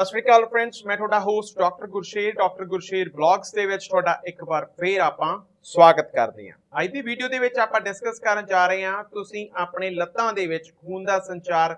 ਸਤਿ ਸ਼੍ਰੀ ਅਕਾਲ ਫਰੈਂਡਸ ਮੈਂ ਤੁਹਾਡਾ host doctor Gursher doctor Gursher blogs ਦੇ ਵਿੱਚ ਤੁਹਾਡਾ ਇੱਕ ਵਾਰ ਫੇਰ ਆਪਾਂ ਸਵਾਗਤ ਕਰਦੇ ਹਾਂ। ਅੱਜ ਦੀ ਵੀਡੀਓ ਦੇ ਵਿੱਚ ਆਪਾਂ ਡਿਸਕਸ ਕਰਨ ਜਾ ਰਹੇ ਹਾਂ, ਤੁਸੀਂ ਆਪਣੇ ਲੱਤਾਂ ਦੇ ਵਿੱਚ ਖੂਨ ਦਾ ਸੰਚਾਰ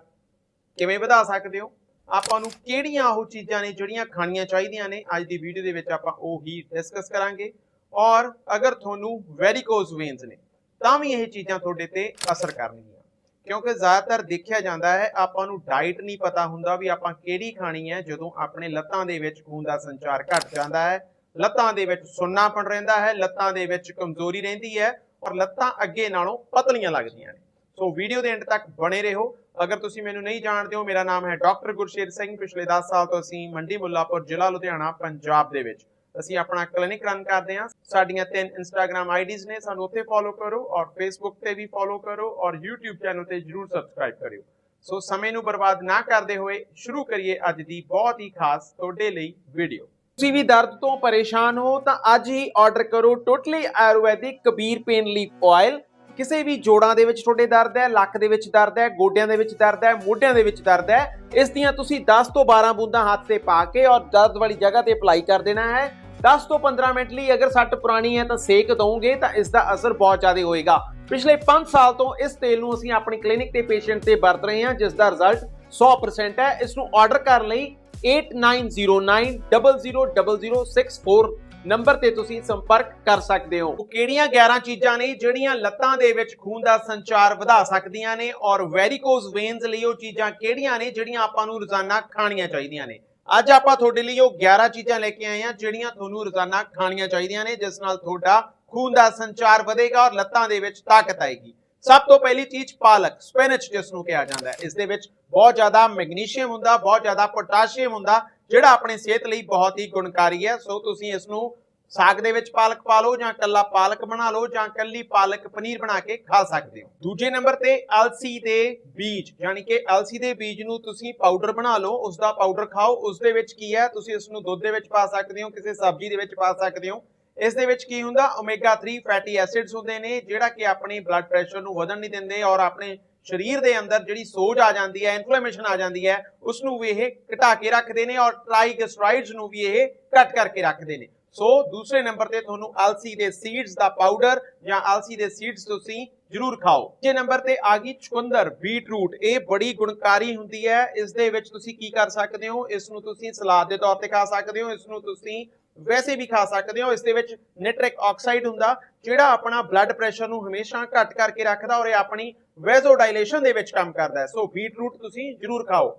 ਕਿਵੇਂ ਵਧਾ ਸਕਦੇ ਹੋ? ਆਪਾਂ ਨੂੰ ਕਿਹੜੀਆਂ ਉਹ ਚੀਜ਼ਾਂ ਨੇ ਜਿਹੜੀਆਂ ਖਾਣੀਆਂ ਚਾਹੀਦੀਆਂ ਨੇ? ਅੱਜ ਦੀ ਵੀਡੀਓ ਦੇ ਵਿੱਚ ਆਪਾਂ ਉਹ ਹੀ ਡਿਸਕਸ ਕਰਾਂਗੇ। ਔਰ ਅਗਰ ਤੁਹਾਨੂੰ ਵੈਰੀਕੋਜ਼ ਵੇਨਸ ਨੇ, ਤਾਂ ਵੀ ਇਹ ਚੀਜ਼ਾਂ ਤੁਹਾਡੇ ਤੇ ਅਸਰ ਕਰਨਗੀਆਂ। ਕਿਉਂਕਿ ਜ਼ਿਆਦਾਤਰ ਦੇਖਿਆ ਜਾਂਦਾ ਹੈ, ਆਪਾਂ ਨੂੰ ਡਾਈਟ ਨਹੀਂ ਪਤਾ ਹੁੰਦਾ ਵੀ ਆਪਾਂ ਕਿਹੜੀ ਖਾਣੀ ਹੈ, ਜਦੋਂ ਆਪਣੇ ਲੱਤਾਂ ਦੇ ਵਿੱਚ ਖੂਨ ਦਾ ਸੰਚਾਰ ਘਟ ਜਾਂਦਾ ਹੈ, ਲੱਤਾਂ ਦੇ ਵਿੱਚ ਸੁੰਨਾਪਣ ਰਹਿੰਦਾ ਹੈ, ਲੱਤਾਂ ਦੇ ਵਿੱਚ ਕਮਜ਼ੋਰੀ ਰਹਿੰਦੀ ਹੈ ਔਰ ਲੱਤਾਂ ਅੱਗੇ ਨਾਲੋਂ ਪਤਲੀਆਂ ਲੱਗਦੀਆਂ ਨੇ। ਸੋ ਵੀਡੀਓ ਦੇ ਐਂਡ ਤੱਕ ਬਣੇ ਰਹੋ। ਅਗਰ ਤੁਸੀਂ ਮੈਨੂੰ ਨਹੀਂ ਜਾਣਦੇ ਹੋ, ਮੇਰਾ ਨਾਮ ਹੈ ਡਾਕਟਰ ਗੁਰਸ਼ੇਰ ਸਿੰਘ। ਪਿਛਲੇ 10 ਸਾਲ ਤੋਂ ਅਸੀਂ ਮੰਡੀ ਮੁੱਲਾਪੁਰ ਜ਼ਿਲ੍ਹਾ ਲੁਧਿਆਣਾ, ਪੰਜਾਬ ਦੇ ਵਿੱਚ। ਅਸੀਂ ਆਪਣਾ ਕਲੀਨਿਕ ਰਨ ਕਰਦੇ ਹਾਂ। ਸਾਡੀਆਂ ਤਿੰਨ ਇੰਸਟਾਗ੍ਰam ਆਈਡੀਜ਼ ਨੇ, ਸਾਨੂੰ ਉੱਥੇ ਫੋਲੋ ਕਰੋ ਔਰ ਫੇਸਬੁੱਕ ਤੇ ਵੀ ਫੋਲੋ ਕਰੋ ਔਰ YouTube ਚੈਨਲ ਤੇ ਜਰੂਰ ਸਬਸਕ੍ਰਾਈਬ ਕਰਿਓ। ਸੋ ਸਮੇਂ ਨੂੰ ਬਰਬਾਦ ਨਾ ਕਰਦੇ ਹੋਏ ਸ਼ੁਰੂ ਕਰੀਏ ਅੱਜ ਦੀ ਬਹੁਤ ਹੀ ਖਾਸ ਤੁਹਾਡੇ ਲਈ ਵੀਡੀਓ ਤੁਸੀਂ ਵੀ ਦਰਦ ਤੋਂ ਪਰੇਸ਼ਾਨ ਹੋ ਤਾਂ ਅੱਜ ਹੀ ਆਰਡਰ ਕਰੋ totally Ayurvedic Kabir pain leaf oil ਕਿਸੇ ਵੀ ਜੋੜਾਂ ਦੇ ਵਿੱਚ ਤੁਹਾਡੇ ਦਰਦ ਹੈ, ਲੱਕ ਦੇ ਵਿੱਚ ਦਰਦ ਹੈ, ਗੋਡਿਆਂ ਦੇ ਵਿੱਚ ਦਰਦ ਹੈ, ਮੋਢਿਆਂ ਦੇ ਵਿੱਚ ਦਰਦ ਹੈ, ਇਸ ਦੀਆਂ ਤੁਸੀਂ 10 ਤੋਂ 12 ਬੂੰਦਾਂ ਹੱਥ ਤੇ ਪਾ ਕੇ ਔਰ ਦਰਦ ਵਾਲੀ ਜਗ੍ਹਾ ਤੇ ਅਪਲਾਈ ਕਰ ਦੇਣਾ ਹੈ। 10 ਤੋਂ 15 ਮਿੰਟ ਲਈ ਅਗਰ ਸੱਟ ਪੁਰਾਣੀ ਹੈ ਤਾਂ ਸੇਕ ਦਵੋਗੇ ਤਾਂ ਇਸ ਦਾ ਅਸਰ ਬਹੁਤ ਜ਼ਿਆਦਾ ਹੋਏਗਾ। ਪਿਛਲੇ 5 ਸਾਲ ਤੋਂ ਇਸ ਤੇਲ ਨੂੰ ਅਸੀਂ ਆਪਣੀ ਕਲੀਨਿਕ ਤੇ ਪੇਸ਼ੈਂਟ ਤੇ ਵਰਤ ਰਹੇ ਹਾਂ, ਜਿਸ ਦਾ ਰਿਜ਼ਲਟ 100% ਹੈ। ਇਸ ਨੂੰ ਆਰਡਰ ਕਰਨ ਲਈ 8909000064 ਨੰਬਰ ਤੇ ਤੁਸੀਂ ਸੰਪਰਕ ਕਰ ਸਕਦੇ ਹੋ। ਉਹ ਕਿਹੜੀਆਂ 11 ਚੀਜ਼ਾਂ ਨੇ, ਜਿਹੜੀਆਂ ਲੱਤਾਂ ਦੇ ਵਿੱਚ ਖੂਨ ਦਾ ਸੰਚਾਰ ਵਧਾ ਸਕਦੀਆਂ ਨੇ ਔਰ ਵੈਰੀਕੋਜ਼ ਵੇਨਸ ਲਈ ਉਹ ਚੀਜ਼ਾਂ ਕਿਹੜੀਆਂ ਨੇ, ਜਿਹੜੀਆਂ ਆਪਾਂ ਨੂੰ ਰੋਜ਼ਾਨਾ ਖਾਣੀਆਂ ਚਾਹੀਦੀਆਂ ਨੇ? ਅੱਜ ਆਪਾਂ ਤੁਹਾਡੇ ਲਈ ਉਹ 11 ਚੀਜ਼ਾਂ ਲੈ ਕੇ ਆਏ ਹਾਂ, ਜਿਹੜੀਆਂ ਤੁਹਾਨੂੰ ਰੋਜ਼ਾਨਾ ਖਾਣੀਆਂ ਚਾਹੀਦੀਆਂ ਨੇ, ਜਿਸ ਨਾਲ ਤੁਹਾਡਾ ਖੂਨ ਦਾ ਸੰਚਾਰ ਵਧੇਗਾ ਔਰ ਲੱਤਾਂ ਦੇ ਵਿੱਚ ਤਾਕਤ ਆਏਗੀ। ਸਭ ਤੋਂ ਪਹਿਲੀ ਚੀਜ਼ ਪਾਲਕ ਸਪਿਨਚ ਜਿਸ ਨੂੰ ਕਿਹਾ ਜਾਂਦਾ ਹੈ। ਇਸ ਦੇ ਵਿੱਚ ਬਹੁਤ ਜ਼ਿਆਦਾ ਮੈਗਨੀਸ਼ੀਅਮ ਹੁੰਦਾ, ਬਹੁਤ ਜ਼ਿਆਦਾ ਪੋਟਾਸ਼ੀਅਮ ਹੁੰਦਾ, ਜਿਹੜਾ ਆਪਣੇ ਸਿਹਤ ਲਈ ਬਹੁਤ ਹੀ ਗੁਣਕਾਰੀ ਹੈ। ਸੋ ਤੁਸੀਂ ਇਸ ਨੂੰ ਸਾਗ ਦੇ ਵਿੱਚ ਪਾਲਕ ਪਾ ਲਓ ਜਾਂ ਕੱਲਾ ਪਾਲਕ ਬਣਾ ਲਓ ਜਾਂ ਕੱਲੀ ਪਾਲਕ ਪਨੀਰ ਬਣਾ ਕੇ ਖਾ ਸਕਦੇ ਹੋ। ਦੂਜੇ ਨੰਬਰ ਤੇ ਅਲਸੀ ਦੇ ਬੀਜ, ਯਾਨੀ ਕਿ ਅਲਸੀ ਦੇ ਬੀਜ ਨੂੰ ਤੁਸੀਂ ਪਾਊਡਰ ਬਣਾ ਲਓ ਉਸ ਦਾ ਪਾਊਡਰ ਖਾਓ ਉਸ ਦੇ ਵਿੱਚ ਕੀ ਹੈ, ਤੁਸੀਂ ਇਸ ਨੂੰ ਦੁੱਧ ਦੇ ਵਿੱਚ ਪਾ ਸਕਦੇ ਹੋ, ਕਿਸੇ ਸਬਜ਼ੀ ਦੇ ਵਿੱਚ ਪਾ ਸਕਦੇ ਹੋ। ਇਸ ਦੇ ਵਿੱਚ ਕੀ ਹੁੰਦਾ ਓਮੇਗਾ 3 ਫੈਟੀ ਐਸਿਡਸ ਹੁੰਦੇ ਨੇ, ਜਿਹੜਾ ਕਿ ਆਪਣੇ ਬਲੱਡ ਪ੍ਰੈਸ਼ਰ ਨੂੰ ਵਧਣ ਨਹੀਂ ਦਿੰਦੇ ਔਰ ਆਪਣੇ ਸਰੀਰ ਦੇ ਅੰਦਰ ਜਿਹੜੀ ਸੋਜ ਆ ਜਾਂਦੀ ਹੈ ਇਨਫਲੇਮੇਸ਼ਨ ਆ ਜਾਂਦੀ ਹੈ ਉਸ ਨੂੰ ਵੀ ਇਹ ਘਟਾ ਕੇ ਰੱਖਦੇ ਨੇ ਔਰ ਟ੍ਰਾਈਗਲਿਸਰਾਈਡਸ ਨੂੰ ਵੀ ਇਹ ਘਟ ਕਰਕੇ ਰੱਖਦੇ ਨੇ। ਸੋ ਦੂਸਰੇ ਨੰਬਰ ਤੇ ਤੁਹਾਨੂੰ ਅਲਸੀ ਦੇ ਸੀਡਸ ਦਾ ਪਾਊਡਰ ਜਾਂ ਅਲਸੀ ਦੇ ਸੀਡਸ ਤੁਸੀਂ ਜ਼ਰੂਰ ਖਾਓ ਜੇ ਨੰਬਰ ਤੇ ਆ ਗਈ ਚੁਕੰਦਰ ਬੀਟਰੂਟ ਇਹ ਬੜੀ ਗੁਣਕਾਰੀ ਹੁੰਦੀ ਹੈ ਇਸ ਦੇ ਵਿੱਚ ਤੁਸੀਂ ਕੀ ਕਰ ਸਕਦੇ ਹੋ ਇਸ ਨੂੰ ਤੁਸੀਂ ਸਲਾਦ ਦੇ ਤੌਰ ਤੇ ਖਾ ਸਕਦੇ ਹੋ ਇਸ ਨੂੰ ਤੁਸੀਂ ਵੈਸੇ ਵੀ ਖਾ ਸਕਦੇ ਹੋ ਇਸ ਦੇ ਵਿੱਚ ਨਿਟ੍ਰਿਕ ਆਕਸਾਈਡ ਹੁੰਦਾ ਜਿਹੜਾ ਆਪਣਾ ਬਲੱਡ ਪ੍ਰੈਸ਼ਰ ਨੂੰ ਹਮੇਸ਼ਾ ਘੱਟ ਕਰਕੇ ਰੱਖਦਾ ਔਰ ਇਹ ਆਪਣੀ ਵੈਜ਼ੋਡਾਈਲੇਸ਼ਨ ਦੇ ਵਿੱਚ ਕੰਮ ਕਰਦਾ ਹੈ ਸੋ ਬੀਟਰੂਟ ਤੁਸੀਂ ਜ਼ਰੂਰ ਖਾਓ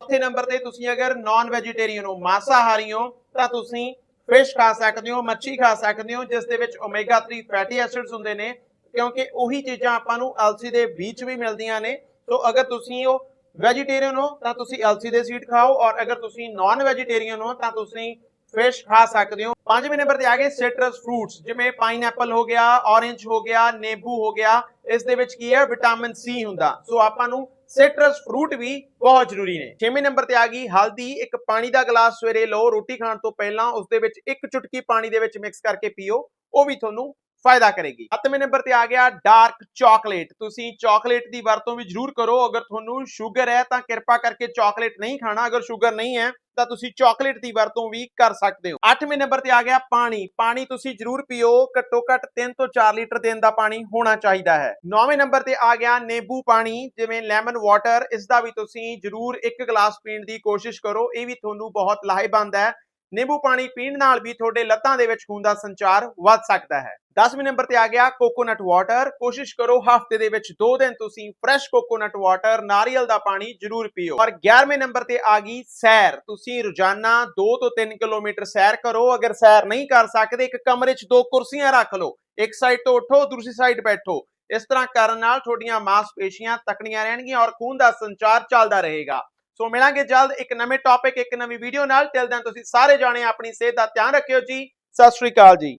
ਚੌਥੇ ਨੰਬਰ ਤੇ ਤੁਸੀਂ ਅਗਰ ਨਾਨ ਵੈਜੀਟੇਰੀਅਨ ਹੋ ਮਾਸਾਹਾਰੀ ਹੋ ਤਾਂ ਤੁਸੀਂ ਫਿਸ਼ ਖਾ ਸਕਦੇ ਹੋ, ਮੱਛੀ ਖਾ ਸਕਦੇ ਹੋ, ਜਿਸ ਦੇ ਵਿੱਚ ਓਮੇਗਾ 3 ਫੈਟੀ ਐਸਿਡਸ ਹੁੰਦੇ ਨੇ, ਕਿਉਂਕਿ ਉਹੀ ਚੀਜ਼ਾਂ ਆਪਾਂ ਨੂੰ ਅਲਸੀ ਦੇ ਵਿੱਚ ਵੀ ਮਿਲਦੀਆਂ ਨੇ। ਸੋ ਅਗਰ ਤੁਸੀਂ ਉਹ ਵੈਜੀਟੇਰੀਅਨ ਹੋ, ਤਾਂ ਤੁਸੀਂ ਅਲਸੀ ਦੇ ਸੀਡ ਖਾਓ, ਔਰ ਅਗਰ ਤੁਸੀਂ ਨਾਨ ਵੈਜੀਟੇਰੀਅਨ ਹੋ, ਤਾਂ ਤੁਸੀਂ ਫਿਸ਼ ਖਾ ਸਕਦੇ ਹੋ। ਪੰਜਵੇਂ ਨੰਬਰ ਤੇ ਆ ਗਏ ਸਿਟਰਸ ਫਰੂਟਸ ਜਿਵੇਂ ਪਾਈਨਐਪਲ ਹੋ ਗਿਆ ਔਰੇਂਜ ਹੋ ਗਿਆ, ਨਿੰਬੂ ਹੋ ਗਿਆ, ਇਸ ਦੇ ਵਿੱਚ ਕੀ ਹੈ ਵਿਟਾਮਿਨ ਸੀ ਹੁੰਦਾ। ਸੋ ਆਪਾਂ ਨੂੰ ਸਿਟਰਸ ਫਰੂਟ ਵੀ ਬਹੁਤ ਜ਼ਰੂਰੀ ਨੇ। ਛੇਵੇਂ ਨੰਬਰ ਤੇ ਆ ਗਈ, ਹਲਦੀ। ਇੱਕ ਪਾਣੀ ਦਾ ਗਲਾਸ ਸਵੇਰੇ ਲਓ, ਰੋਟੀ ਖਾਣ ਤੋਂ ਪਹਿਲਾਂ ਉਸ ਦੇ ਵਿੱਚ ਇੱਕ ਚੁਟਕੀ ਪਾਣੀ ਦੇ ਵਿੱਚ ਮਿਕਸ ਕਰਕੇ ਪੀਓ। ਉਹ ਵੀ ਤੁਹਾਨੂੰ ਫਾਇਦਾ ਕਰੇਗੀ। ਸੱਤਵੇਂ ਨੰਬਰ ਤੇ ਆ ਗਿਆ ਡਾਰਕ ਚਾਕਲੇਟ ਤੁਸੀਂ ਚਾਕਲੇਟ ਦੀ ਵਰਤੋਂ ਵੀ ਜ਼ਰੂਰ ਕਰੋ। ਅਗਰ ਤੁਹਾਨੂੰ ਸ਼ੂਗਰ ਹੈ ਤਾਂ ਕਿਰਪਾ ਕਰਕੇ ਚਾਕਲੇਟ ਨਹੀਂ ਖਾਣਾ। ਅਗਰ ਸ਼ੂਗਰ ਨਹੀਂ ਹੈ ਤਾਂ ਤੁਸੀਂ ਚਾਕਲੇਟ ਦੀ ਵਰਤੋਂ ਵੀ ਕਰ ਸਕਦੇ ਹੋ। 8ਵੇਂ ਨੰਬਰ ਤੇ ਆ ਗਿਆ ਪਾਣੀ। ਪਾਣੀ ਤੁਸੀਂ ਜ਼ਰੂਰ ਪੀਓ। ਘੱਟੋ ਘੱਟ 3 ਤੋਂ 4 ਲੀਟਰ ਦਿਨ ਦਾ ਪਾਣੀ ਹੋਣਾ ਚਾਹੀਦਾ ਹੈ। 9ਵੇਂ ਨੰਬਰ ਤੇ ਆ ਗਿਆ ਨਿੰਬੂ ਪਾਣੀ। ਜਿਵੇਂ ਲੈਮਨ ਵਾਟਰ ਇਸ ਦਾ ਵੀ ਤੁਸੀਂ ਜ਼ਰੂਰ ਇੱਕ ਗਲਾਸ ਪੀਣ ਦੀ ਕੋਸ਼ਿਸ਼ ਕਰੋ। ਇਹ ਵੀ ਤੁਹਾਨੂੰ ਬਹੁਤ ਲਾਹੇਵੰਦ ਹੈ। ਨਿੰਬੂ ਪਾਣੀ ਪੀਣ ਨਾਲ ਵੀ ਤੁਹਾਡੇ ਲੱਤਾਂ ਦੇ ਵਿੱਚ ਖੂਨ ਦਾ ਸੰਚਾਰ ਵੱਧ ਸਕਦਾ ਹੈ। 10ਵੇਂ ਨੰਬਰ ਤੇ ਆ ਗਿਆ ਕੋਕੋਨਟ ਵਾਟਰ ਕੋਸ਼ਿਸ਼ ਕਰੋ ਹਫ਼ਤੇ ਦੇ ਵਿੱਚ 2 ਦਿਨ ਤੁਸੀਂ ਫਰੈਸ਼ ਕੋਕੋਨਟ ਵਾਟਰ ਨਾਰੀਅਲ ਦਾ ਪਾਣੀ ਜ਼ਰੂਰ ਪੀਓ। ਔਰ 11ਵੇਂ ਨੰਬਰ ਤੇ ਆ ਗਈ ਸੈਰ। ਤੁਸੀਂ ਰੋਜ਼ਾਨਾ 2 ਤੋਂ 3 ਕਿਲੋਮੀਟਰ ਸੈਰ ਕਰੋ। ਅਗਰ ਸੈਰ ਨਹੀਂ ਕਰ ਸਕਦੇ, ਇੱਕ ਕਮਰੇ 'ਚ ਦੋ ਕੁਰਸੀਆਂ ਰੱਖ ਲਓ। ਇੱਕ ਸਾਈਡ ਤੋਂ ਉੱਠੋ, ਦੂਸਰੀ ਸਾਈਡ ਬੈਠੋ। ਇਸ ਤਰ੍ਹਾਂ ਕਰਨ ਨਾਲ ਤੁਹਾਡੀਆਂ ਮਾਸਪੇਸ਼ੀਆਂ ਤਕੜੀਆਂ ਰਹਿਣਗੀਆਂ ਔਰ ਖੂਨ ਦਾ ਸੰਚਾਰ ਚੱਲਦਾ ਰਹੇਗਾ। ਸੋ ਮਿਲਾਂਗੇ ਜਲਦ ਇੱਕ ਨਵੇਂ ਟੌਪਿਕ ਇੱਕ ਨਵੀਂ ਵੀਡੀਓ ਨਾਲ। ਟਿਲ ਦੈਨ ਤੁਸੀਂ ਸਾਰੇ ਜਾਣੇ ਆਪਣੀ ਸਿਹਤ ਦਾ ਧਿਆਨ ਰੱਖਿਓ ਜੀ। ਸਤਿ ਸ਼੍ਰੀ ਅਕਾਲ ਜੀ।